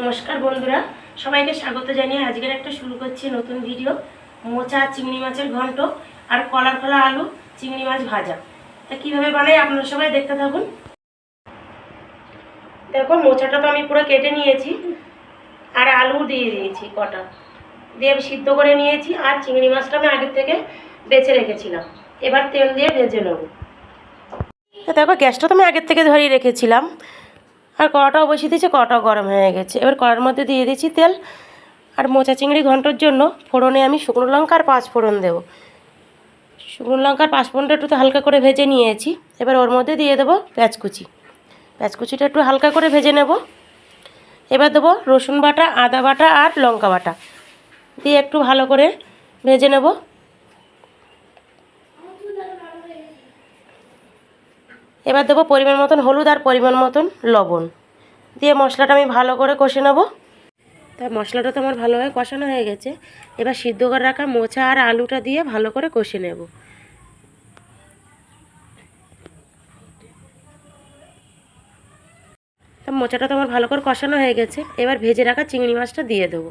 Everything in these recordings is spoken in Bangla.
নমস্কার বন্ধুরা, সবাইকে স্বাগত জানিয়ে আজকের একটা শুরু করছি নতুন ভিডিও মোচা, চিংড়ি মাছের ঘন্ট আর কলার ফলা আলু, চিংড়ি মাছ ভাজা। তা কীভাবে বানাই আপনারা সবাই দেখতে থাকুন। দেখো, মোচাটা তো আমি পুরো কেটে নিয়েছি আর আলু দিয়ে দিয়েছি কটা। দিয়ে সিদ্ধ করে নিয়েছি আর চিংড়ি মাছটা আমি আগের থেকে বেছে রেখেছিলাম। এবার তেল দিয়ে ভেজে নেব। দেখো, গ্যাসটা তো আমি আগের থেকে ধরিয়ে রেখেছিলাম। আর কড়াটাও বসিয়ে দিয়েছি, কড়াটাও গরম হয়ে গেছে। এবার কড়ার মধ্যে দিয়ে দিয়েছি তেল আর মোচা চিংড়ি ঘণ্টার জন্য ফোড়নে আমি শুকনো লঙ্কা আর পাঁচ ফোড়ন দেবো। শুকনো লঙ্কার পাঁচ ফোড়নটা একটু হালকা করে ভেজে নিয়েছি। এবার ওর মধ্যে দিয়ে দেবো পেঁয়াজ কুচি। পেঁয়াজ কুচিটা একটু হালকা করে ভেজে নেব। এবার দেবো রসুন বাটা, আদা বাটা আর লঙ্কা বাটা। দিয়ে একটু ভালো করে ভেজে নেব। এবার দেবো পরিমাণ মতন হলুদ আর পরিমাণ মতন লবণ। দিয়ে মশলাটা আমি ভালো করে কষে নেব। তার মশলাটা তো আমার ভালোভাবে কষানো হয়ে গেছে। এবার সিদ্ধ করে রাখা মোচা আর আলুটা দিয়ে ভালো করে কষে নেব। তা মোচাটা তো আমার ভালো করে কষানো হয়ে গেছে। এবার ভেজে রাখা চিংড়ি মাছটা দিয়ে দেবো।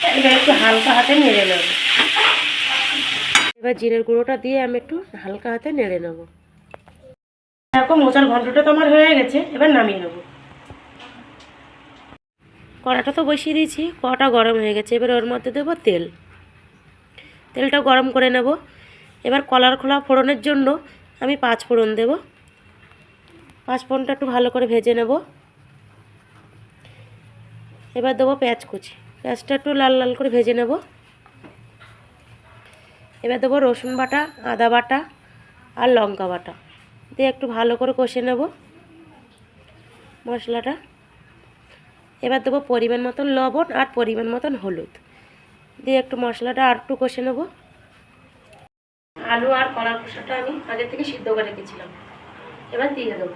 এবার একটু হালকা হাতে নেড়ে নেব। এবার জিরের গুঁড়োটা দিয়ে আমি একটু হালকা হাতে নেড়ে নেব। দেখো মোচার ঘন্টটা তো আমার হয়ে গেছে এবার নামিয়ে নেব। কড়াটা তো বসিয়ে দিয়েছি কড়াটা গরম হয়ে গেছে এবার ওর মধ্যে দেবো তেল। তেলটা গরম করে নেব। এবার কলার খোলা ফোড়নের জন্য আমি পাঁচ ফোড়ন দেব। পাঁচ ফোড়নটা একটু ভালো করে ভেজে নেব। এবার দেবো পেঁয়াজ কুচি। পেঁয়াজটা একটু লাল লাল করে ভেজে নেব। এবার দেবো রসুন বাটা, আদা বাটা আর লঙ্কা বাটা। দিয়ে একটু ভালো করে কষে নেব মশলাটা। এবার দেবো পরিমাণ মতন লবণ আর পরিমাণ মতন হলুদ। দিয়ে একটু মশলাটা আর একটু কষে নেব। আলু আর কলার খোসাটা আমি আগে থেকে সিদ্ধ করে রেখেছিলাম। এবার দিয়ে দেবো।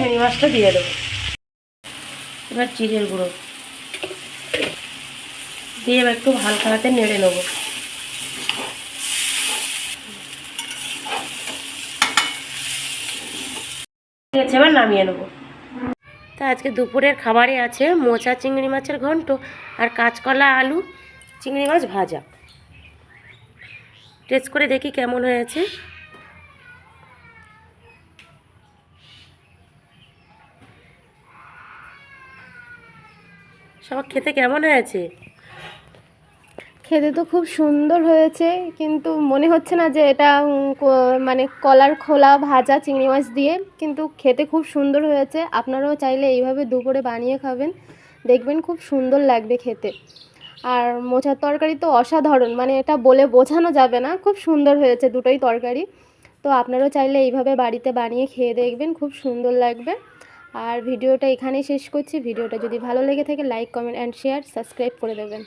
চিংড়ি মাছটা দিয়ে দেবো। এবার চিড়ের গুঁড়ো। দিয়ে এবার একটু হালকা হাতে নেড়ে নেব। এবার নামিয়ে নেব। তা আজকে দুপুরের খাবারে আছে মোচা চিংড়ি মাছের ঘন্ট আর কাঁচকলা আলু, চিংড়ি মাছ ভাজা। টেস্ট করে দেখি কেমন হয়েছে। সবার খেতে কেমন হয়েছে? খেতে তো খুব সুন্দর হয়েছে, কিন্তু মনে হচ্ছে না যে এটা মানে কলার খোলা ভাজা চিংড়ি মাছ দিয়ে, কিন্তু খেতে খুব সুন্দর হয়েছে। আপনারাও চাইলে এইভাবে দুপুরে বানিয়ে খাবেন। দেখবেন খুব সুন্দর লাগবে খেতে। আর মোচার তরকারি তো অসাধারণ মানে এটা বলে বোঝানো যাবে না, খুব সুন্দর হয়েছে দুটোই তরকারি। তো আপনারাও চাইলে এইভাবে বাড়িতে বানিয়ে খেয়ে দেখবেন, খুব সুন্দর লাগবে। আর ভিডিওটা এখানেই শেষ করছি। ভিডিওটা যদি ভালো লেগে থাকে like comment and share subscribe করে দেবেন।